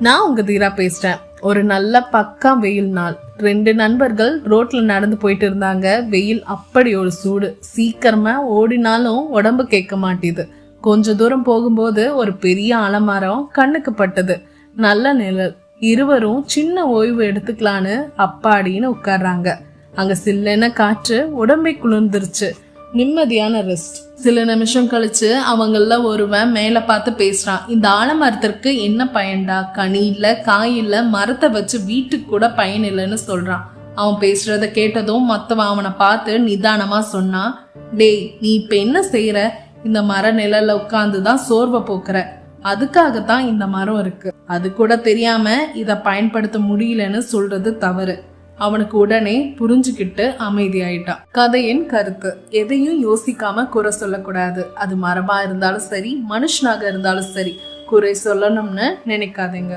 நான் உங்க தீரா பேசுறேன் ஒரு நல்ல பக்கா வெயில் நாள். ரெண்டு நண்பர்கள் ரோட்ல நடந்து போயிட்டு இருந்தாங்க. வெயில் அப்படி ஒரு சூடு. சீக்கிரமா ஓடினாலும் உடம்பு கேட்க மாட்டேது. கொஞ்ச தூரம் போகும்போது ஒரு பெரிய ஆலமரம் கண்ணுக்கு பட்டது. நல்ல நிழல். இருவரும் சின்ன ஓய்வு எடுத்துக்கலான்னு அப்பாடின்னு உட்கார்றாங்க. அங்க சில்லென காற்று உடம்பை குளிர்ந்துருச்சு. நிம்மதியான ரெஸ்ட் சில நிமிஷம் கழிச்சு அவங்கள ஒருவன் மேல பார்த்து பேசுறான். இந்த ஆலமரத்திற்கு என்ன பயன்டா? கனி இல்ல காய் மரத்தை வச்சு வீட்டுக்கு கூட பயன் இல்லைன்னு சொல்றான். அவன் பேசுறத கேட்டதும் மத்தவன் அவனை பார்த்து நிதானமா சொன்னான். டேய் நீ இப்ப என்ன செய்யற இந்த மர நிழல்ல உட்காந்து தான் சோர்வை போக்குற. அதுக்காகத்தான் இந்த மரம் இருக்கு. அது கூட தெரியாம இத பயன்படுத்த முடியலன்னு சொல்றது தவறு. அவனுக்கு உடனே புரிஞ்சுக்கிட்டு அமைதியாயிட்டான். கதையின் கருத்து எதையும் யோசிக்காம குறை சொல்லக்கூடாது. அது மரபா இருந்தாலும் சரி மனுஷனாக இருந்தாலும் சரி குறை சொல்லணும்னு நினைக்காதீங்க.